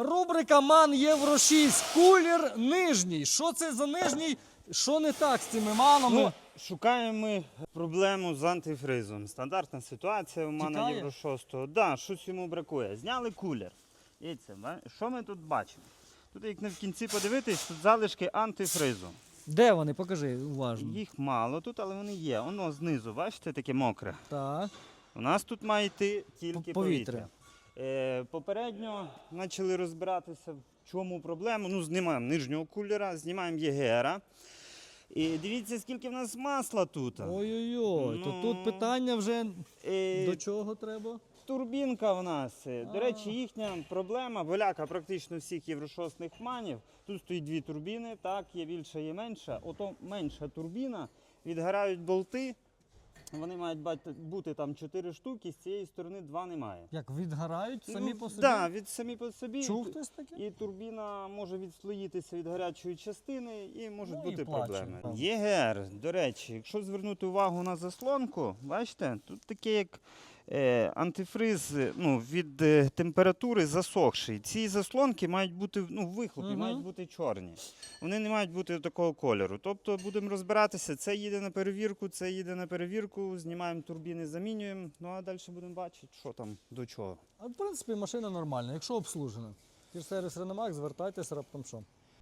Рубрика Ман Євро 6. Кулір нижній. Що це за нижній? Що не так з цими манами? Ну, шукаємо ми проблему з антифризом. Стандартна ситуація у Тікає? Євро 6. Да, щось йому бракує. Зняли кулер. Дивіться, ба- що ми тут бачимо? Тут, як не в кінці подивитись, тут залишки антифризу. Де вони? Покажи уважно. Їх мало тут, але вони є. Воно знизу, бачите, таке мокре. Так. У нас тут має йти тільки повітря. повітря. Е, попередньо почали розбиратися, в чому проблема. Ну, знімаємо нижнього кулера, знімаємо ЄГРа. І дивіться, скільки в нас масла тут. Ой-ой-ой. То Ну. тут питання вже Е, до чого треба? Турбінка в нас. Е, До А. речі, їхня проблема, боляка практично всіх єврошосних манів. Тут стоїть дві турбіни, так, є більша, є менша. Ото менша турбіна, відгорають болти. Вони мають бати- бути там чотири штуки, з цієї сторони два немає. Як відгорають самі по собі? Так, від самі по собі. Чув хтось таке? І турбіна може відслоїтися від гарячої частини і можуть Ну, бути і проблеми. ЄГР, до речі, якщо звернути увагу на заслонку, бачите, тут таке як антифриз е, ну, від е, температури засохший. Ці заслонки мають бути ну, в вихлопі, Мгм. мають бути чорні. Вони не мають бути такого кольору. Тобто будемо розбиратися, це їде на перевірку, це їде на перевірку, знімаємо турбіни, замінюємо. Ну а далі будемо бачити, що там до чого. А в принципі машина нормальна, якщо обслужена. Ті ж сервіс Реномак, звертайтесь раптом що.